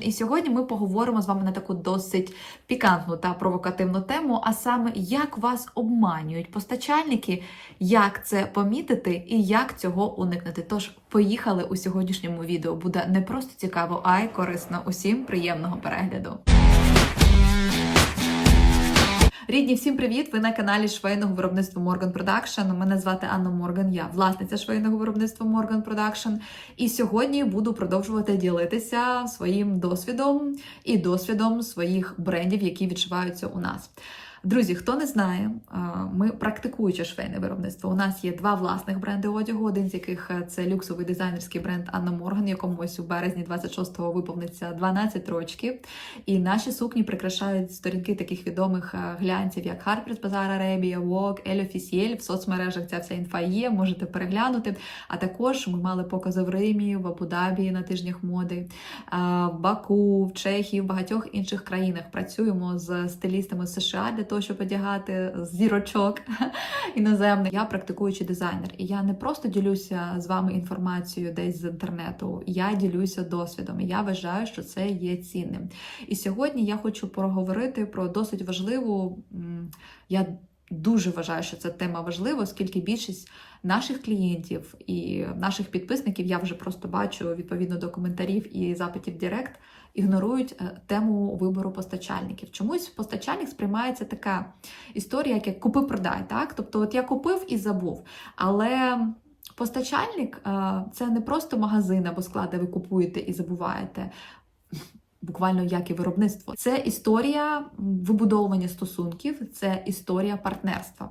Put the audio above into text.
І сьогодні ми поговоримо з вами на таку досить пікантну та провокативну тему, а саме як вас обманюють постачальники, як це помітити і як цього уникнути. Тож поїхали у сьогоднішньому відео. Буде не просто цікаво, а й корисно. Усім приємного перегляду. Рідні, всім привіт! Ви на каналі швейного виробництва Morgan Production. Мене звати Анна Морган, я власниця швейного виробництва Morgan Production. І сьогодні буду продовжувати ділитися своїм досвідом і досвідом своїх брендів, які відшиваються у нас. Друзі, хто не знає, ми практикуюче швейне виробництво. У нас є два власних бренди одягу, один з яких е, це люксовий дизайнерський бренд Анна Морган, якому ось у березні 26-го виповниться 12 років. І наші сукні прикрашають сторінки таких відомих е, глянців, як Harper's Bazaar Arabia, Vogue, Elle Officielle. В соцмережах ця вся інфа є, можете переглянути. А також ми мали покази в Римі, в Абу-Дабі на тижнях моди, е, в Баку, в Чехії, в багатьох інших країнах. Працюємо з стилістами США для того, щоб одягати зірочок іноземних. Я практикуючий дизайнер, і я не просто ділюся з вами інформацією десь з інтернету. Я ділюся досвідом. і Я вважаю, що це є цінним. І сьогодні я хочу проговорити про досить важливу. Я Дуже вважаю, що ця тема важлива, оскільки більшість наших клієнтів і наших підписників я вже просто бачу відповідно до коментарів і запитів Директ, ігнорують е, тему вибору постачальників. Чомусь постачальник сприймається така історія, як купи-продай. Так? Тобто, от я купив і забув. Але постачальник е, це не просто магазин або склад, де ви купуєте і забуваєте. Буквально як і виробництво. Це історія вибудовування стосунків, це історія партнерства.